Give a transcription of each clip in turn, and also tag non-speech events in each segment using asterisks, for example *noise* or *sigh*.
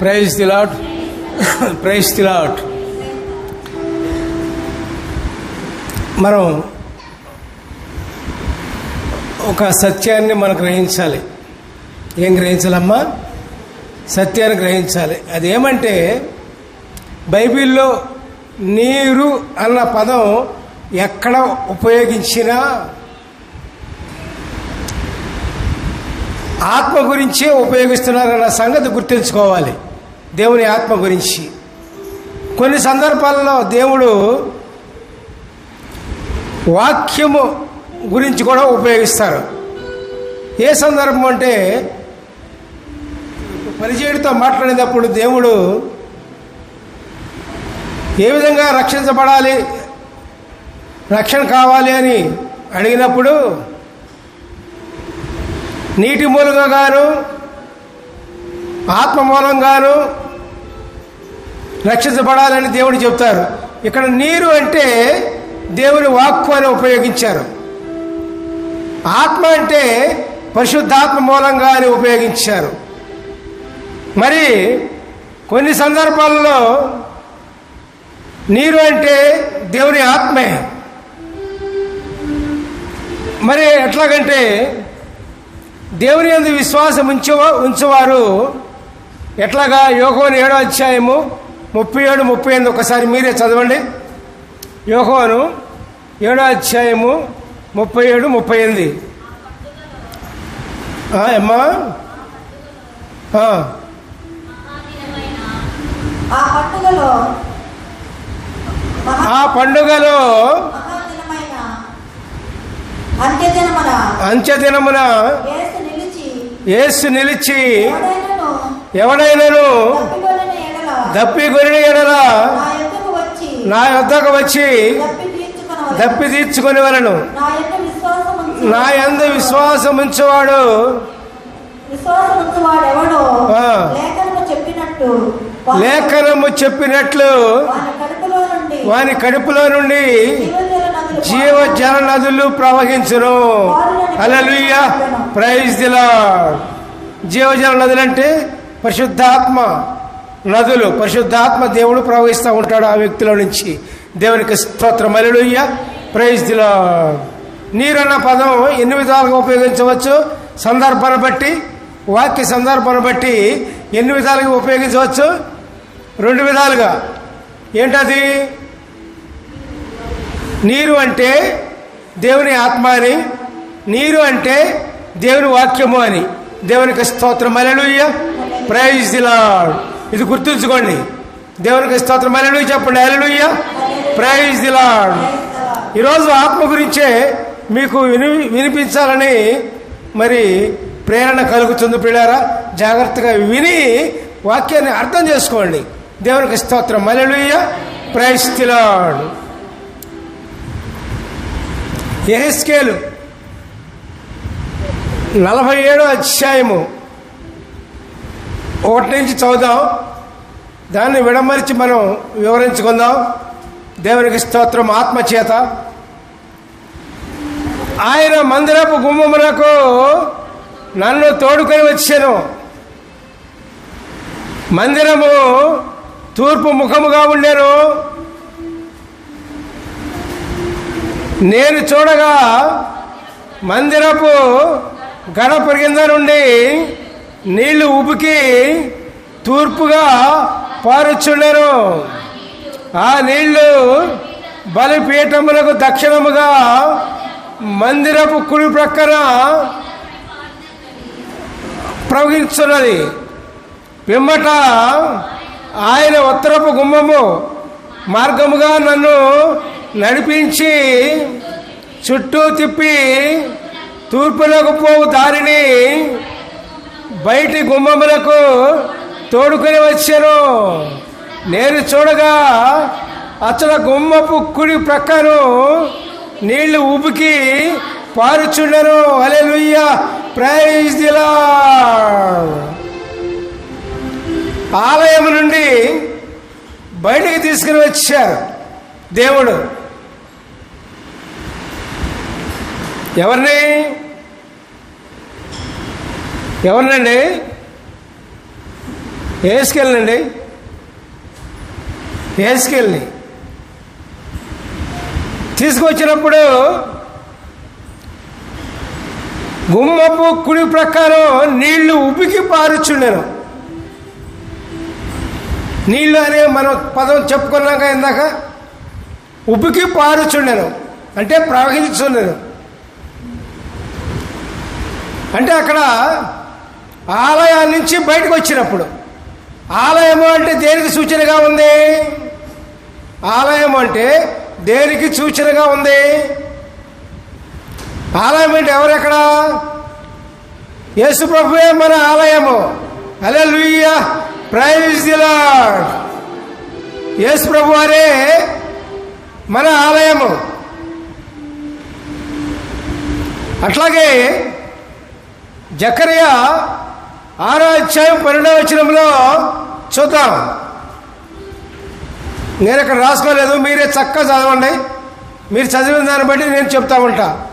Praise the Lord praise the Lord మనం ఒక సత్యాన్ని మనం గ్రహించాలి. ఏం గ్రహించాలమ్మా? సత్యాన్ని గ్రహించాలి. అదేమంటే బైబిల్లో నీరు అన్న పదం ఎక్కడ ఉపయోగించినా ఆత్మ గురించే ఉపయోగిస్తున్నారన్న సంగతి గుర్తుంచుకోవాలి. దేవుని ఆత్మ గురించి. కొన్ని సందర్భాల్లో దేవుడు వాక్యము గురించి కూడా ఉపయోగిస్తారు. ఏ సందర్భం అంటే పరిచయుడితో మాట్లాడేటప్పుడు దేవుడు ఏ విధంగా రక్షించబడాలి రక్షణ కావాలి అని అడిగినప్పుడు నీటి మూలంగా గాను ఆత్మ మూలంగాను రక్షించబడాలని దేవుడు చెప్తారు. ఇక్కడ నీరు అంటే దేవుని వాక్కు అని ఉపయోగించారు. ఆత్మ అంటే పరిశుద్ధాత్మ మూలంగా అని ఉపయోగించారు. మరి కొన్ని సందర్భాల్లో నీరు అంటే దేవుని ఆత్మే. మరి ఎట్లాగంటే దేవుని అందు విశ్వాసం ఉంచు ఉంచువారు. ఎట్లాగా? యోగోని ఏడో అధ్యాయము ముప్పై ఏడు ముప్పై ఎనిమిది ఒకసారి మీరే చదవండి. యోగోను ఏడో అధ్యాయము ముప్పై ఏడు ముప్పై ఎనిమిది. అమ్మా? ఆ, పండుగలో అంత్యదినమున యేసు నిలిచి ఎవడైనను దప్పి ఎడల. నా యొద్దకు వచ్చి దప్పి తీర్చుకొని వలను నా యొక్క విశ్వాసం ఉంచువాడు. లేఖనము చెప్పినట్లు వాని కడుపులో నుండి జీవ జల నదులు ప్రవహించును. అలలుయ్య ప్రైజ్ దిలా జీవజల నదులు అంటే పరిశుద్ధాత్మ నదులు. పరిశుద్ధాత్మ దేవుడు ప్రవహిస్తూ ఉంటాడు ఆ వ్యక్తిలో నుంచి. దేవునికి స్తోత్రం. అలలుయ్య ప్రైజ్ దిలా నీరన్న పదం ఎన్ని విధాలుగా ఉపయోగించవచ్చు. సందర్భాన్ని బట్టి వాక్య సందర్భాన్ని బట్టి ఎన్ని విధాలుగా ఉపయోగించవచ్చు. రెండు విధాలుగా. ఏంటది? నీరు అంటే దేవుని ఆత్మ అని నీరు అంటే దేవుని వాక్యము అని. దేవునికి స్తోత్రం అలెలుయ్య ప్రైజ్ దిలాడ్ ఇది గుర్తుంచుకోండి. దేవునికి స్తోత్రం అలెలుయ్య చెప్పండి. అలెలుయ్య ప్రైజ్ దిలాడ్ ఈరోజు ఆత్మ గురించే మీకు విని వినిపించాలని మరి ప్రేరణ కలుగుతుంది పిల్లారా. జాగ్రత్తగా విని వాక్యాన్ని అర్థం చేసుకోండి. దేవునికి స్తోత్రం అలెలుయ్య ప్రైజ్ దిలాడ్ ఎహెస్కేలు నలభై ఏడో అధ్యాయము ఒకటి నుంచి చదువుదాం. దాన్ని విడమరిచి మనం వివరించుకుందాం. దేవునికి స్తోత్రం ఆత్మచేత ఆయన మందిరపు గుమ్మమునకు నన్ను తోడుకొని వచ్చాను. మందిరము తూర్పు ముఖముగా ఉండేను. నేను చూడగా మందిరపు గడప కింద నుండి నీళ్ళు ఉబికి తూర్పుగా పారుచుండెను. ఆ నీళ్ళు బలిపీఠములకు దక్షిణముగా మందిరపు కుడి ప్రక్కన ప్రవహిస్తున్నది పిమ్మట ఆయన ఉత్తరపు గుమ్మము మార్గముగా నన్ను నడిపించి చుట్టూ తిప్పి తూర్పులకు పోవు దారిని బయటి గుమ్మములకు తోడుకొని వచ్చాను. నేను చూడగా అతల గుమ్మపు కుడి ప్రక్కను నీళ్ళు ఉబికి పారుచుండెను. అలెలుయ్య ప్రైజ్ దిలా ఆలయం నుండి బయటికి తీసుకుని వచ్చారు దేవుడు. ఎవరిని? ఎవరినండి? వేసుకెళ్ళండి ఏసుకెళ్ళి తీసుకొచ్చినప్పుడు గుమ్మపు కుడి ప్రకారం నీళ్ళు ఉబికి పారుచుండెను. నీళ్ళు అనే మనం పదం చెప్పుకున్నాక ఇందాక ఉబికి పారుచుండెను. అంటే ప్రవహించుండెను. అంటే అక్కడ ఆలయాల నుంచి బయటకు వచ్చినప్పుడు. ఆలయము అంటే దేనికి సూచనగా ఉంది? ఆలయం అంటే దేనికి సూచనగా ఉంది? ఆలయం అంటే ఎవరెక్కడ యేసు ప్రభువే మన ఆలయము. అలే లూయ ప్రైజ్ ది యేసు ప్రభు వారే మన ఆలయము. అట్లాగే జకరియా ఆరో అధ్యాయం పన్నెండవ వచనంలో చూద్దాం. నేను అక్కడ రాసుకోలేదు మీరే చక్కగా చదవండి. మీరు చదివిన దాన్ని బట్టి నేను చెప్తా ఉంటా.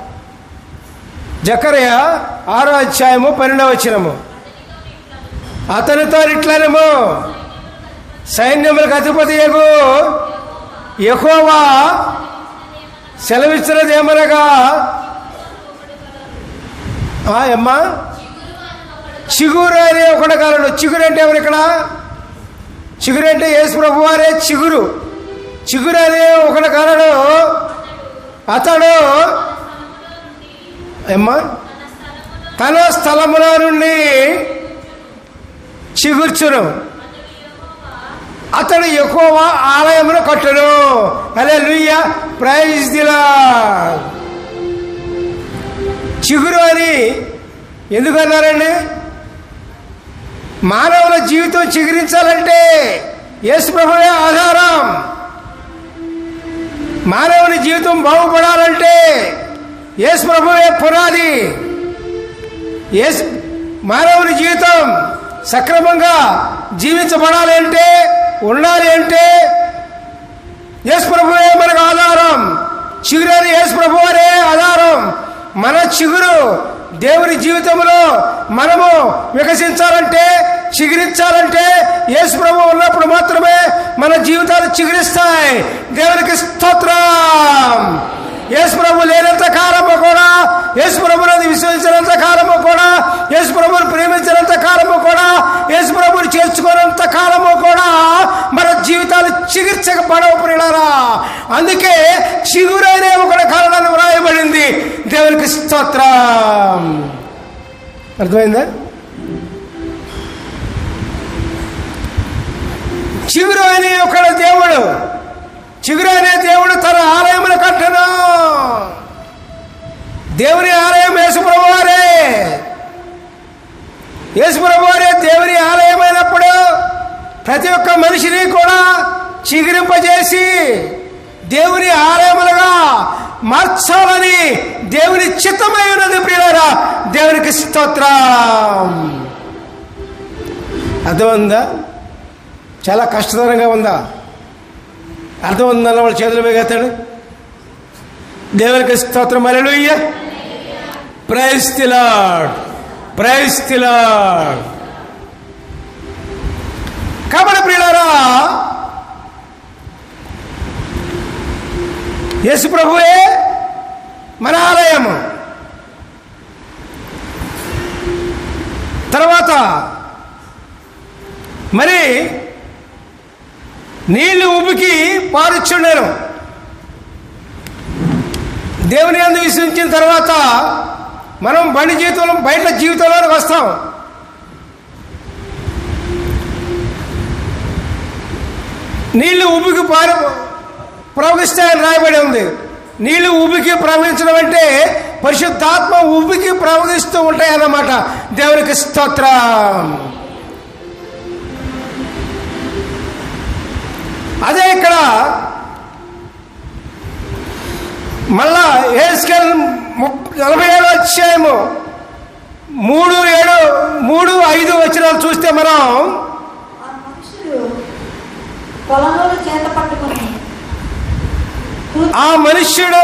జకరయ ఆరో అధ్యాయము పన్నెండవ వచనము. అతనితో ఇట్లనేమో సైన్యములకు అధిపతి ఎగు ఎక్కువా సెలవిచ్చినది ఏమనగా అమ్మా చిగురు అనే ఒకటి కాలంలో. చిగురు అంటే ఎవరు ఇక్కడ? చిగురు అంటే యేసు ప్రభు వారే చిగురు. చిగురు అనే ఒకటి కాలంలో అతడు అమ్మా తన స్థలములో నుండి చిగుర్చును. అతడు ఎక్కువ ఆలయమును కట్టును. అలే లుయ్య ప్రైజ్ దిలా చిగురు అని ఎందుకన్నారండి మానవుల జీవితం చిగురించాలంటే యేసుప్రభువే ఆధారం. మానవుని జీవితం బాగుపడాలంటే యేసుప్రభువే పునాది. యేసు మానవుని జీవితం సక్రమంగా జీవించబడాలి అంటే ఉండాలి అంటే యేసు ప్రభువే మనకు ఆధారం. చిగురని యేసుప్రభువారే ఆధారం. మన చిగురు దేవుని జీవితంలో మనము వికసించాలంటే చిగురించాలంటే యేసు ప్రభు ఉన్నప్పుడు మాత్రమే మన జీవితాలు చిగురిస్తాయి. దేవునికి స్తోత్రం. యేసు ప్రభు లేనంత కాలము కూడా యేసు ప్రభుని విశ్వసించినంత కాలము కూడా యేసు ప్రభుని ప్రేమించినంత కాలము కూడా యేసు ప్రభుని చేర్చుకున్నంత కాలము కూడా మన జీవితాలు చికిత్సపడవు ప్రియులారా. అందుకే చిగురనే ఒక కారణాన్ని వ్రాయబడింది దేవునికి స్తోత్రం. అర్థమైందా? చిగురు అనే ఒక దేవుడు. చిగురు అనే దేవుడు తన ఆలయములు కట్టను. దేవుని ఆలయం యేసుప్రభు వారే యేసుప్రభు వారే దేవుని ఆలయమైనప్పుడు ప్రతి ఒక్క మనిషిని కూడా చిగురింపజేసి దేవుని ఆలయములుగా మార్చాలని దేవుని చిత్తమై ఉన్నది ప్రియులారా దేవునికి స్తోత్రం. అర్థమైందా చాలా కష్టతరంగా ఉందా? అర్థం ఉందన్న వాళ్ళ చేతులు మిగతాడు దేవునికి స్తోత్రం. అలెలుయ్య ప్రైజ్ తిలాడ్ ప్రైజ్ తిలాడ్ కాబట్టి ప్రియులారా యేసు ప్రభువే మన ఆలయము. తర్వాత మరి నీళ్ళు ఉబికి పారుచుండెను దేవుని అందు విశ్వసించిన తర్వాత మనం బండి జీవితంలో బయట జీవితంలోకి వస్తాం. నీళ్ళు ఉబికి పారు ప్రవహిస్తాయని రాయబడి ఉంది. నీళ్ళు ఉబికి ప్రవహించడం అంటే పరిశుద్ధాత్మ ఉబికి ప్రవహిస్తూ ఉంటాయి అన్నమాట దేవునికి స్తోత్రం. అదే ఇక్కడ మళ్ళా ఏస్కెల్ నలభై ఏడు అధ్యాయము మూడు ఏడు మూడు ఐదు వచ్చిన చూస్తే మనం పొలంలో చేత పట్టుకుని ఆ మనుష్యుడు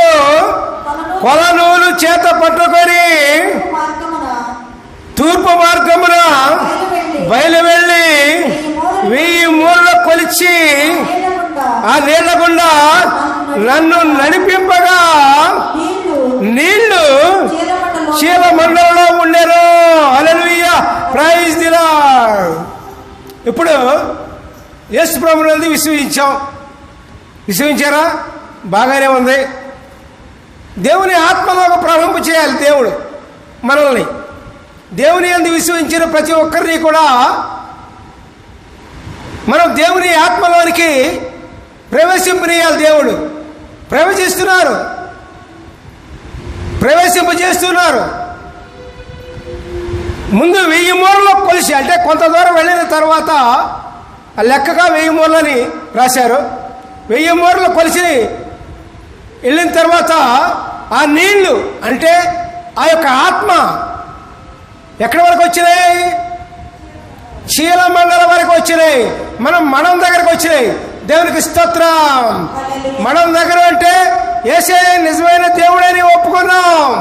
కొలను కొలనూలు చేత పట్టుకొని తూర్పు మార్గమున బయలు వెళ్ళి వెయ్యి మూలలో కొలిచి ఆ నీళ్ళ గుండా నన్ను నడిపింపగా నీళ్ళు చీల మండలంలో ఉండేరు. అలలుయ్య ప్రైజ్ దిలా ఇప్పుడు యేసు ప్రభునందు విశ్వసించాం. విశ్వసించారా? బాగానే ఉంది. దేవుని ఆత్మలోకి ప్రవహింపు చేయాలి దేవుడు మనల్ని. దేవుని అందు విశ్వసించిన ప్రతి ఒక్కరిని కూడా మనం దేవుని ఆత్మలోనికి ప్రవేశింపనీయాలి దేవుడు. ప్రవేశిస్తున్నారు. ప్రవేశింపజేస్తున్నారు. ముందు వెయ్యి మూరలో కొలిసి అంటే కొంత దూరం వెళ్ళిన తర్వాత ఆ లెక్కగా వెయ్యి మూరలని రాశారు. వెయ్యి మూరలు కొలిసి వెళ్ళిన తర్వాత ఆ నీళ్ళు అంటే ఆ యొక్క ఆత్మ ఎక్కడి వరకు వచ్చినాయి? శీల మండలం వరకు వచ్చినాయి. మనం మనం దగ్గరకు వచ్చినాయి. దేవునికి స్తోత్రం. మనం దగ్గర అంటే ఏసే నిజమైన దేవుడని ఒప్పుకున్నాం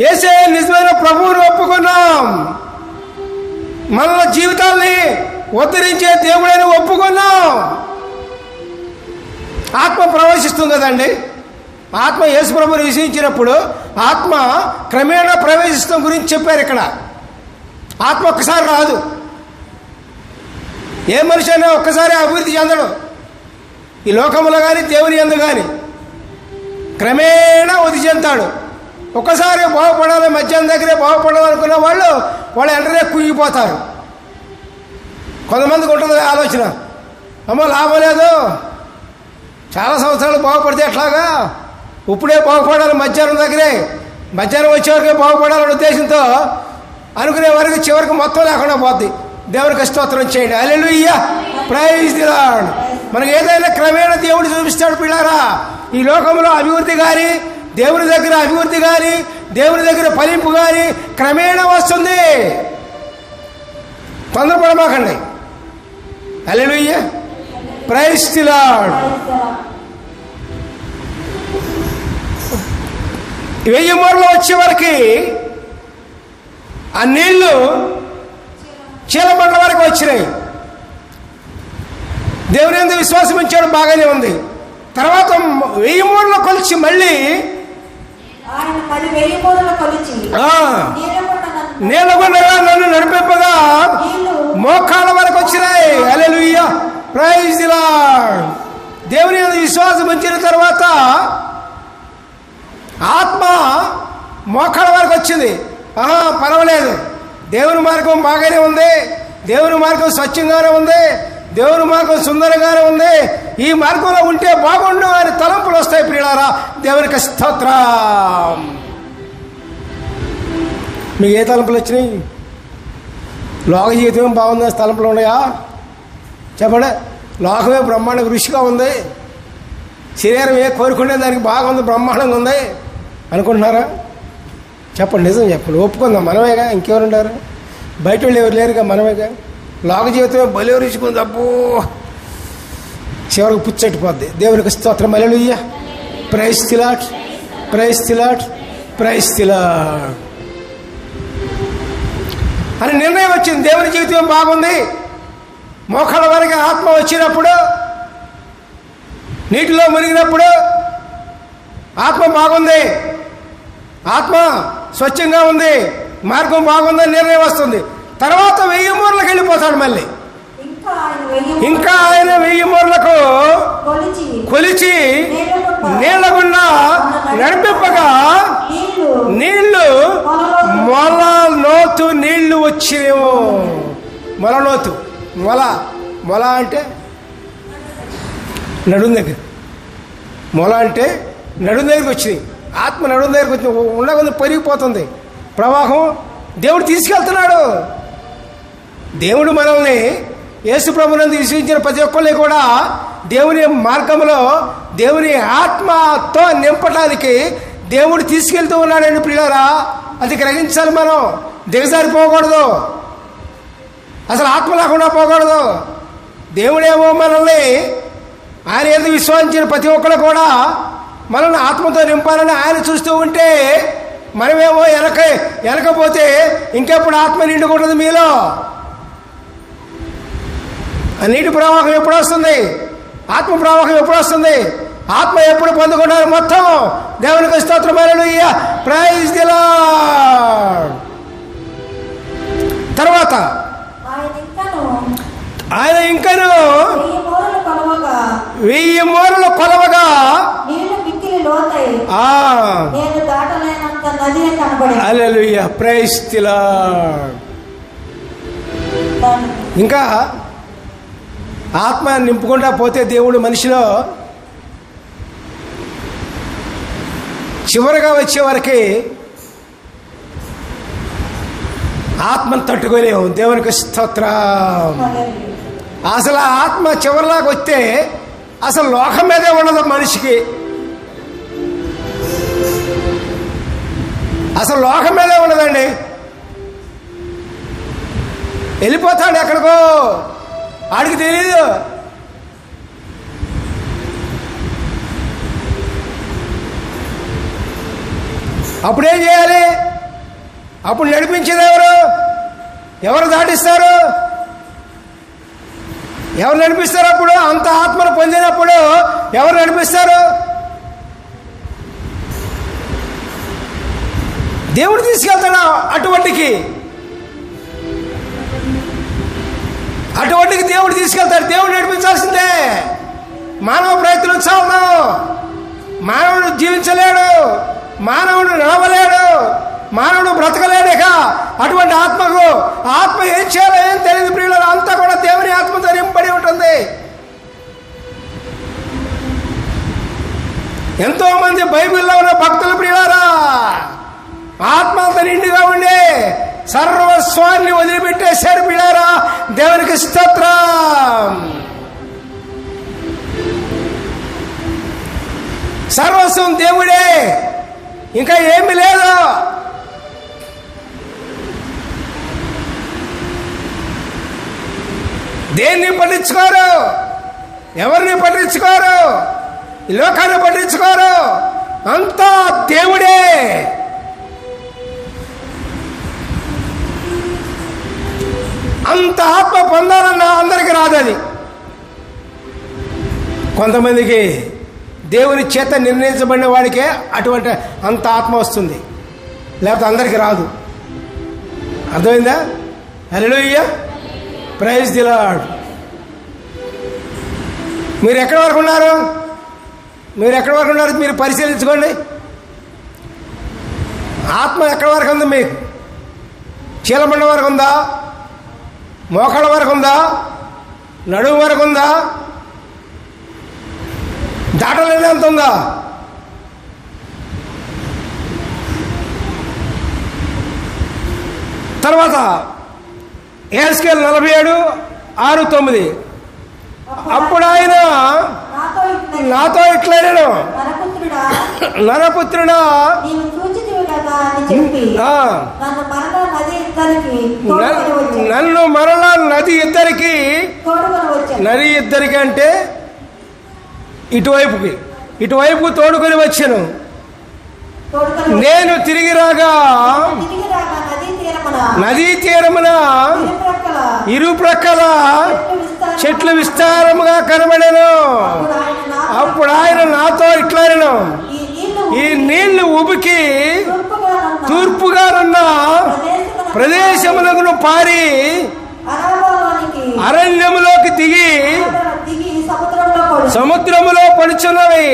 ఏసే నిజమైన ప్రభువుని ఒప్పుకున్నాం. మన జీవితాల్ని ఉద్ధరించే దేవుడని ఒప్పుకున్నాం ఆత్మ ప్రవేశిస్తుంది కదండి. ఆత్మ యేసు ప్రభుని విషయించినప్పుడు ఆత్మ క్రమేణా ప్రవేశిస్తాం గురించి చెప్పారు ఇక్కడ. ఆత్మ ఒక్కసారి రాదు. ఏ మనిషి అయినా ఒక్కసారి అభివృద్ధి చెందడు. ఈ లోకంలో కానీ దేవుని ఎందు కానీ క్రమేణా వృద్ధి చెందుతాడు. ఒక్కసారి బాగుపడాలి మధ్యాహ్నం దగ్గరే బాగుపడాలనుకున్న వాళ్ళు వాళ్ళు వెంటనే కుయ్యిపోతారు కొంతమందికి ఉంటుంది ఆలోచన. అమ్మ లాభం లేదు. చాలా సంవత్సరాలు బాగుపడితే ఎట్లాగా? ఇప్పుడే బాగుపడాలి మధ్యాహ్నం దగ్గరే. మధ్యాహ్నం వచ్చేవరకే బాగుపడాలనే ఉద్దేశంతో అనుకునే వరకు చివరికి మొత్తం లేకుండా పోద్ది. దేవునికి స్తోత్రం చేయండి. అల్లెలుయ్య ప్రైజ్ దిలాడ్ మనకి ఏదైనా క్రమేణా దేవుడు చూపిస్తాడు పిల్లారా? ఈ లోకంలో అభివృద్ధి కానీ దేవుని దగ్గర అభివృద్ధి కానీ దేవుని దగ్గర ఫలింపు కానీ క్రమేణా వస్తుంది. తొందరపడమాకండి. అల్లెలుయ్య ప్రైజ్ వెయ్యి మూరలో వచ్చే వరకు ఆ నీళ్ళు చీలబండ వరకు వచ్చినాయి. దేవుని ఎందు విశ్వాసం ఇచ్చాడు బాగానే ఉంది. తర్వాత వెయ్యి మూరలో కొలిచి మళ్ళీ వెయ్యి నీళ్ళగుండ నన్ను నీళ్ళగుండగా మోకాళ్ళ వరకు వచ్చింది. ఆహా పర్వాలేదు. దేవుని మార్గం బాగానే ఉంది. దేవుని మార్గం స్వచ్ఛంగానే ఉంది. దేవుని మార్గం సుందరంగానే ఉంది. ఈ మార్గంలో ఉంటే బాగుండు అని తలంపులు వస్తాయి ప్రియులారా. దేవునికి స్తోత్రం. మీకు ఏ తలంపులు వచ్చినాయి? లోక జీవితం బాగుంది? తలంపులు ఉన్నాయా? చెప్పండి. లోకమే బ్రహ్మాండ ఋషిగా ఉంది. శరీరం ఏ కోరుకునే దానికి బాగుంది బ్రహ్మాండంగా ఉంది అనుకుంటున్నారా? చెప్పండి నిజం చెప్పండి. ఒప్పుకుందాం మనమేగా? ఇంకెవరుంటారు? బయట వాళ్ళు ఎవరు లేరుగా మనమేగా? లోక జీవితమే బలి రుచిగా ఉంది అబ్బో! చివరికి పుచ్చట్టిపోద్ది దేవునికి స్తోత్రం. Hallelujah praise the Lord praise the Lord praise the Lord అని నిర్ణయం వచ్చింది. దేవుని జీవితం బాగుంది. మోకాళ్ళ వరకు ఆత్మ వచ్చినప్పుడు నీటిలో మునిగినప్పుడు ఆత్మ బాగుంది. ఆత్మ స్వచ్ఛంగా ఉంది మార్గం బాగుందని నిర్ణయం వస్తుంది. తర్వాత వెయ్యి మూరలకు వెళ్ళిపోతాడు మళ్ళీ. ఇంకా ఆయన వెయ్యి మూరలకు కొలిచి నీళ్ళగుండ నీళ్ళగుండా నడిపింపగా నీళ్ళు నీళ్ళు మొల లోతు నీళ్ళు వచ్చినేమో. మొల లోతు మొల. మొల అంటే నడుం దగ్గర. మొల అంటే నడుం దగ్గరికి వచ్చింది ఆత్మ నడుం దగ్గరికి వచ్చి ఉండకుండా పెరిగిపోతుంది. ప్రవాహం దేవుడు తీసుకెళ్తున్నాడు. దేవుడు మనల్ని యేసు ప్రభునందు విశ్వించిన ప్రతి ఒక్కరిని కూడా దేవుని మార్గంలో దేవుని ఆత్మతో నింపడానికి దేవుడు తీసుకెళ్తూ ఉన్నాడండి పిల్లరా అది గ్రహించాలి మనం. దిగజారిపోకూడదు అసలు ఆత్మ లేకుండా పోకూడదు. దేవుడేమో మనల్ని ఆయన ఎందుకు విశ్వాసించిన ప్రతి ఒక్కరు కూడా మనల్ని ఆత్మతో నింపాలని ఆయన చూస్తూ ఉంటే మనమేమో వెనక వెనకపోతే ఇంకెప్పుడు ఆత్మ నిండుకుంటుంది మీలో? ఆ నీటి ప్రవాహం ఎప్పుడు వస్తుంది? ఆత్మ ప్రవాహం ఎప్పుడు వస్తుంది? ఆత్మ ఎప్పుడు పొందుకుంటారు మొత్తం? దేవునికి స్తోత్రమైన ప్రైజ్ దిలా తర్వాత ఆయన ఇంకను ఆయన ఇంకను వెయ్యి మూరలు కొలవగా వెయ్యి మూరలు కొలవగా నీళ్ళు మిక్కిలి లోతై ఆ నేను దాటలేనంత నది కనబడి అలెలుయ్య ప్రైజ్ దిలా ఇంకా ఆత్మ నింపుకుంటా పోతే దేవుడు మనిషిలో చివరిగా వచ్చే వరకు ఆత్మను తట్టుకోలేము దేవునికి స్తోత్రం. అసలు ఆత్మ చివరిలాగా వస్తే అసలు లోకం మీదే ఉండదు మనిషికి. అసలు లోకం మీదే ఉండదండి వెళ్ళిపోతాడు ఎక్కడికో. ఆడికి తెలియదు అప్పుడేం చేయాలి? అప్పుడు నడిపించేది ఎవరు? ఎవరు దాటిస్తారు? ఎవరు నడిపిస్తారు అప్పుడు? అంత ఆత్మను పొందినప్పుడు ఎవరు నడిపిస్తారు? దేవుడు తీసుకెళ్తాడు అటువంటికి? అటువంటికి దేవుడు తీసుకెళ్తాడు. దేవుడు నడిపించాల్సిందే. మానవ ప్రయత్నం చాలు. మానవుడు జీవించలేడు. మానవుడు నడవలేడు. మానవుడు బ్రతకలేడు అటువంటి ఆత్మకు ఆత్మ ఏం చేయాలో ఏం తెలియదు ప్రియులు అంతా కూడా దేవుని ఆత్మతో నింపడి ఉంటుంది. ఎంతో మంది బైబిల్లో ఉన్న భక్తులు ప్రియులారా ఆత్మతో నిండుగా ఉండే సర్వస్వాన్ని వదిలిపెట్టేశారు ప్రియులారా దేవునికి స్తోత్రం. సర్వస్వం దేవుడే ఇంకా ఏమి లేదు. దేన్ని పట్టించుకోరు? ఎవరిని పట్టించుకోరు? లోకాన్ని పట్టించుకోరు? అంతా దేవుడే. అంత ఆత్మ పొందాలన్న అందరికీ రాదు అది కొంతమందికి దేవుని చేత నిర్ణయించబడిన వాడికే అటువంటి అంత ఆత్మ వస్తుంది. లేకపోతే అందరికీ రాదు. అర్థమైందా? హలోయ్య ప్రైజ్ దిలాడ్ మీరు ఎక్కడి వరకు ఉన్నారు? మీరు ఎక్కడి వరకు ఉన్నారు? మీరు పరిశీలించుకోండి. ఆత్మ ఎక్కడి వరకు ఉంది మీకు? చీలమండ వరకు ఉందా? మోకాళ్ళ వరకు ఉందా నడుము వరకు ఉందా దాటలేనంత ఉందా తర్వాత ఏస్కేల్ నలభై ఏడు ఆరు తొమ్మిది. అప్పుడు ఆయన నాతో ఇట్లనేను నరపుత్రుడా? నన్ను మరలా నది ఇద్దరికి నది ఇద్దరికి అంటే ఇటువైపుకి ఇటువైపుకు తోడుకొని వచ్చాను. నేను తిరిగి రాగా నదీ తీరమున ఇరు ప్రక్కల చెట్లు విస్తారముగా కనబడేను. అప్పుడు ఆయన నాతో ఇట్లనను ఈ నీళ్ళు ఉబికి తూర్పుగానున్న ప్రదేశమున ప్రదేశములకు పారి అరణ్యములోకి దిగి సముద్రములో పడుచున్నవి.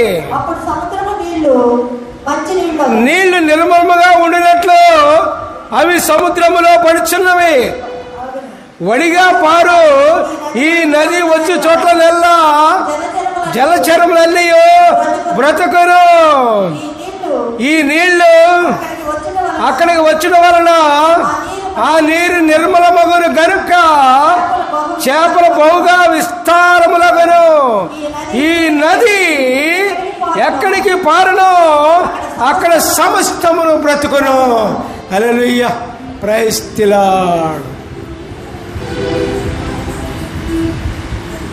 నీళ్ళు నిర్మలముగా ఉండినట్లు అవి సముద్రములో పడుచున్నవి. వడిగా పారు. ఈ నది వచ్చి చోట్ల నెల్లా జలచరముల జలచరములన్నీ నీళ్ళు ఈ నీళ్ళు అక్కడికి వచ్చిన వలన ఆ నీరు నిర్మలమగును గనుక చేపలు బహుగా విస్తారములగును. ఈ నది ఎక్కడికి పారునో అక్కడ సమస్తమును బ్రతుకును. అలలుయ్య ప్రైస్తిలాడు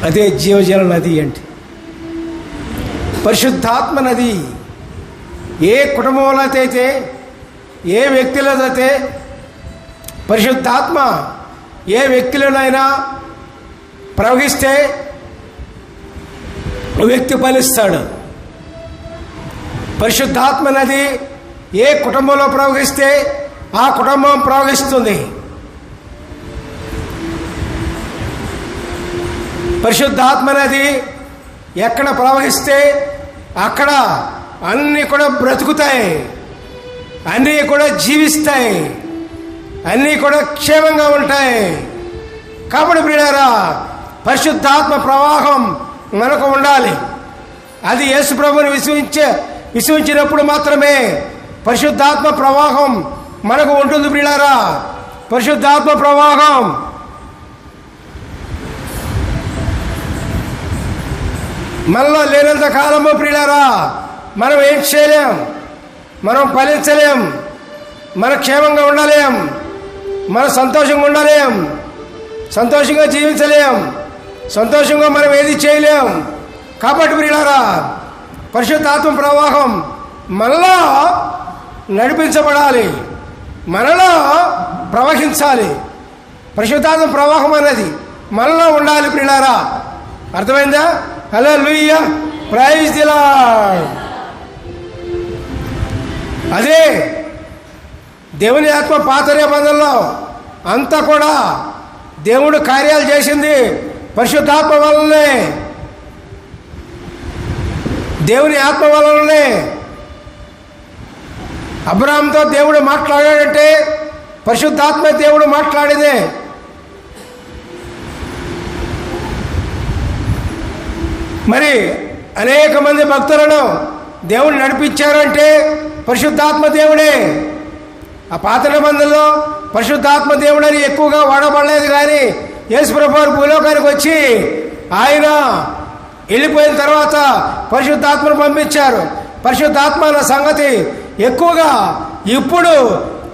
అదే జీవజల నది అంటే. పరిశుద్ధాత్మ నది ఏ కుటుంబంలో అయితే ఏ వ్యక్తిలోనైతే పరిశుద్ధాత్మ ఏ వ్యక్తిలోనైనా ప్రవహిస్తే వ్యక్తి ఫలిస్తాడు. పరిశుద్ధాత్మ నది ఏ కుటుంబంలో ప్రవహిస్తే ఆ కుటుంబం ప్రవహిస్తుంది. పరిశుద్ధాత్మ నది ఎక్కడ ప్రవహిస్తే అక్కడ అన్నీ కూడా బ్రతుకుతాయి. అన్నీ కూడా జీవిస్తాయి. అన్నీ కూడా క్షేమంగా ఉంటాయి. కాబట్టి ప్రియారా పరిశుద్ధాత్మ ప్రవాహం మనకు ఉండాలి. అది యేసు ప్రభుని విశ్వించే విశ్వించినప్పుడు మాత్రమే పరిశుద్ధాత్మ ప్రవాహం మనకు ఉంటుంది ప్రియారా పరిశుద్ధాత్మ ప్రవాహం. మనలో లేనంత కాలము ప్రియారా మనం ఏం చేయలేం. మనం ఫలించలేం. మన క్షేమంగా ఉండలేం. మన సంతోషంగా ఉండలేం. సంతోషంగా జీవించలేం. సంతోషంగా మనం ఏది చేయలేం. కాబట్టి ప్రియులారా పరిశుద్ధాత్మ ప్రవాహం మనలో నడిపించబడాలి. మనలో ప్రవహించాలి. పరిశుద్ధాత్మ ప్రవాహం అనేది మనలో ఉండాలి ప్రియులారా. అర్థమైందా? హలో లూయ్య ప్రైజ్ దిలా అదే దేవుని ఆత్మ పాత నిబంధనలో అంతా కూడా దేవుడు కార్యాలు చేసింది పరిశుద్ధాత్మ వలనే దేవుని ఆత్మ వలననే. అబ్రహంతో దేవుడు మాట్లాడాడంటే పరిశుద్ధాత్మ దేవుడు మాట్లాడేదే. మరి అనేక మంది భక్తులను దేవుడు నడిపించారంటే పరిశుద్ధాత్మ దేవుడే. ఆ పాత నిబంధనలో పరిశుద్ధాత్మ దేవుడని ఎక్కువగా వాడబడలేదు కానీ యేసుప్రభు వారు భూలోకానికి వచ్చి ఆయన వెళ్ళిపోయిన తర్వాత పరిశుద్ధాత్మను పంపించారు. పరిశుద్ధాత్మ అన్న సంగతి ఎక్కువగా ఇప్పుడు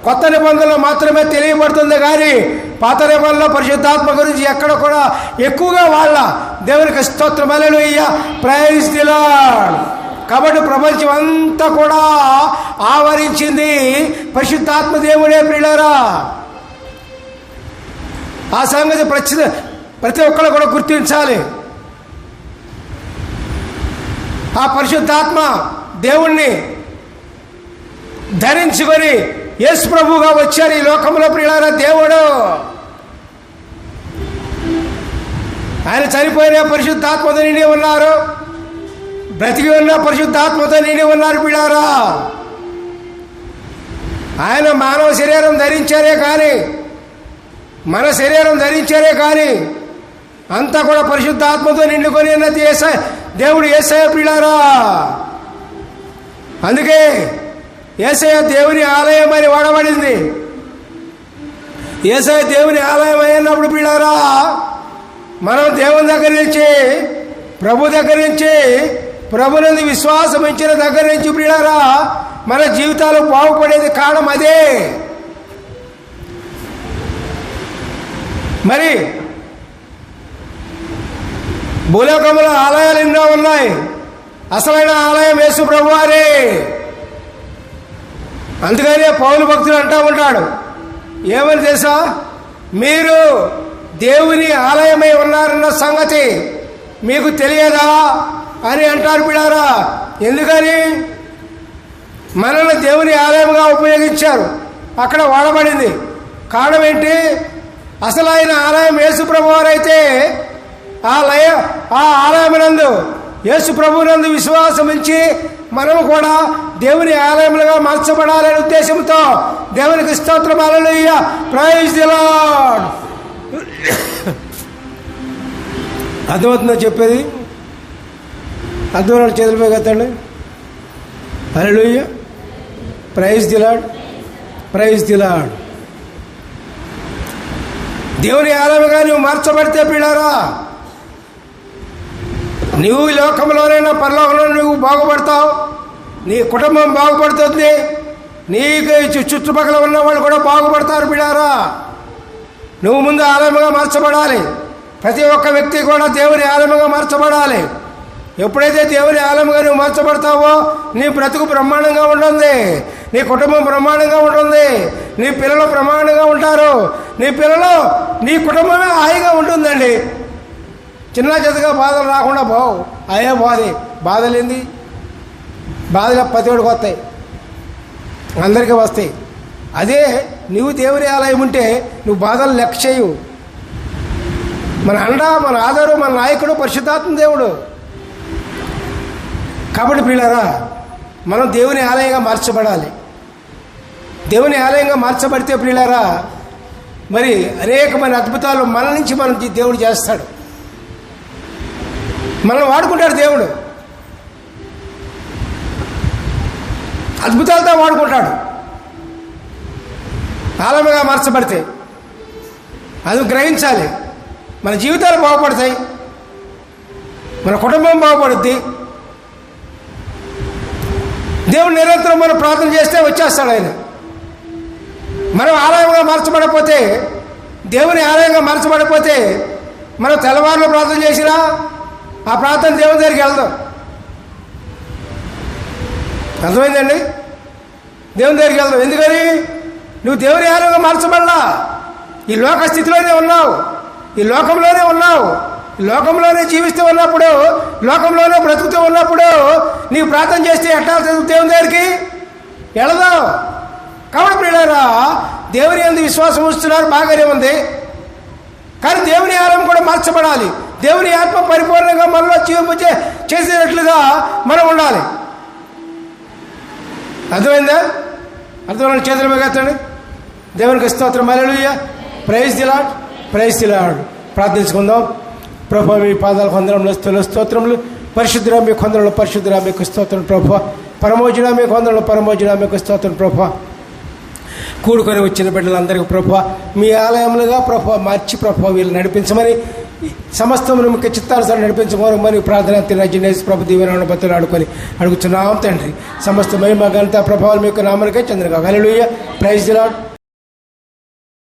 కొత్త నిబంధనలో మాత్రమే తెలియబడుతుంది కానీ పాత నిబంధనలో పరిశుద్ధాత్మ గురించి ఎక్కడ కూడా ఎక్కువగా వాళ్ళ దేవునికి స్తోత్రమలను ఇయ్య ప్రైజ్ దిలాడ్ కాబట్టి ప్రపంచం అంతా కూడా ఆవరించింది పరిశుద్ధాత్మ దేవుడే ప్రియులరా. ఆ సంగతి ప్రతి ప్రతి ఒక్కరు కూడా గుర్తించాలి. ఆ పరిశుద్ధాత్మ దేవుణ్ణి ధరించుకొని యేసు ప్రభుగా వచ్చారు ఈ లోకంలో ప్రియులారా దేవుడు. ఆయన చనిపోయిన పరిశుద్ధాత్మతో నిండి ఉన్నారు. బ్రతికి ఉన్న పరిశుద్ధాత్మతో నిండి ఉన్నారు పిల్లారా. ఆయన మానవ శరీరం ధరించారే కానీ మన శరీరం ధరించారే కానీ అంతా కూడా పరిశుద్ధాత్మతో నిండుకొని ఉన్నది ఏసా దేవుడు ఏసయ పిల్లారా. అందుకే ఏసయ దేవుని ఆలయం అని వాడబడింది. ఏసయ దేవుని ఆలయం అయినప్పుడు పిల్లారా మనం దేవుని దగ్గర నుంచి ప్రభు దగ్గర నుంచి ప్రభునందు విశ్వాసం ఇచ్చిన దగ్గర నుంచి ప్రియారా మన జీవితాలు బాగుపడేది కారణం అదే. మరి భూలోకముల ఆలయాలు ఎన్నో ఉన్నాయి. అసలైన ఆలయం యేసు ప్రభువారే. అందుకనే పౌరు భక్తులు అంటూ ఉంటాడు ఏమని తెలుసా? మీరు దేవుని ఆలయమై ఉన్నారన్న సంగతి మీకు తెలియదా? అని అంటారు పిల్లారా. ఎందుకని? మనల్ని దేవుని ఆలయంగా ఉపయోగించారు. అక్కడ వాడబడింది. కారణం ఏంటి? అసలు ఆయన ఆలయం యేసు ప్రభువారైతే ఆ లయ ఆ ఆలయమునందు యేసు ప్రభునందు విశ్వాసం ఇచ్చి మనము కూడా దేవుని ఆలయములుగా మార్చబడాలనే ఉద్దేశంతో దేవునికి స్తోత్రం. అలలుయ్య ప్రైజ్ *coughs* అర్థమవుతుందో చెప్పేది? అర్థమైన చేతులపై కత్తండి హలోయ ప్రైజ్ దిలాడ్ ప్రైజ్ దిలాడ్ దేవుని ఆలయంగా నువ్వు మార్చబడితే పిల్లారా? నువ్వు ఈ లోకంలోనైనా పరలోకంలో నువ్వు బాగుపడతావు. నీ కుటుంబం బాగుపడుతుంది. నీకు చుట్టుపక్కల ఉన్న వాళ్ళు కూడా బాగుపడతారు బిడారా నువ్వు ముందు ఆలయముగా మార్చబడాలి. ప్రతి ఒక్క వ్యక్తి కూడా దేవుని ఆలయంగా మార్చబడాలి. ఎప్పుడైతే దేవుని ఆలయముగా నువ్వు మార్చబడతావో నీ బ్రతుకు బ్రహ్మాండంగా ఉంటుంది. నీ కుటుంబం బ్రహ్మాండంగా ఉంటుంది. నీ పిల్లలు బ్రహ్మాండంగా ఉంటారు. నీ పిల్లలు నీ కుటుంబమే హాయిగా ఉంటుందండి. చిన్న చేతగా బాధలు రాకుండా పోవు. అయ్యే బాధే. బాధలేంది బాధలు ప్రతివాడికి వస్తాయి. అందరికీ వస్తాయి. అదే నువ్వు దేవుని ఆలయం ఉంటే నువ్వు బాధలు లెక్క చేయవు. మన అండ మన ఆధారు మన నాయకుడు పరిశుద్ధాత్మ దేవుడు. కాబట్టి పిల్లరా మనం దేవుని ఆలయంగా మార్చబడాలి. దేవుని ఆలయంగా మార్చబడితే పిల్లరా మరి అనేకమైన అద్భుతాలు మన నుంచి మనం దేవుడు చేస్తాడు. మనం వాడుకుంటాడు దేవుడు. అద్భుతాలతో వాడుకుంటాడు. ఆలయంగా మార్చబడితే అది గ్రహించాలి. మన జీవితాలు బాగుపడతాయి. మన కుటుంబం బాగుపడుద్ది. దేవుడు నిరంతరం మనం ప్రార్థన చేస్తే వచ్చేస్తాడు ఆయన. మనం ఆలయంగా మార్చబడకపోతే దేవుని ఆలయంగా మార్చబడకపోతే మనం తెల్లవారులు ప్రార్థన చేసినా ఆ ప్రార్థన దేవుని దగ్గరికి వెళ్దాం. అర్థమైందండి? దేవుని దగ్గరికి వెళ్దాం. ఎందుకని? నువ్వు దేవుని ఆలయంగా మార్చబడలా. ఈ లోక స్థితిలోనే ఉన్నావు. ఈ లోకంలోనే ఉన్నావు. లోకంలోనే జీవిస్తూ ఉన్నప్పుడు లోకంలోనే బ్రతుకుతూ ఉన్నప్పుడు నీవు ప్రార్థన చేస్తే ఎట్లా వెళ్తావు దేవుని దగ్గరికి వెళదాం కాబట్టి ప్రియులారా దేవుని ఎందు విశ్వాసం ఉంచుతున్నారు బాగానే ఉంది. కానీ దేవుని ఆలయం కూడా మార్చబడాలి. దేవుని ఆత్మ పరిపూర్ణంగా మనలో జీవింప చేసేటట్లుగా మనం ఉండాలి. అర్థమైందా? అర్థమైన చేతులు మెగెత్తండి దేవునికి స్తోత్రం. మరలుయ్య ప్రైజ్ దిలాడ్ ప్రైజ్ దిలాడ్ ప్రార్థించుకుందాం. ప్రభు మీ పాదాల కొందరంలో స్థుల స్తోత్రములు. పరిశుద్ధ మీ కొందరంలో పరిశుద్ధ మీకు స్తోత్రం ప్రభు. పరమోజుడా మీ కొందరంలో పరమోజుడా మీకు స్తోత్రం ప్రభు. కూడుకొని వచ్చిన బిడ్డలందరికీ ప్రభు మీ ఆలయములుగా ప్రభు మార్చి ప్రభు వీళ్ళు నడిపించమని సమస్తమును ముఖ్య చిత్తానుసారం నడిపించమని ప్రార్థన తినజనేసి ప్రభు దీవెన బతులు ఆడుకొని అడుగుతున్నాం తండ్రి. సమస్త మహిమ ఘనత ప్రభావాలు మీకు నామనికే చంద్రగా హల్లెలూయా. Praise the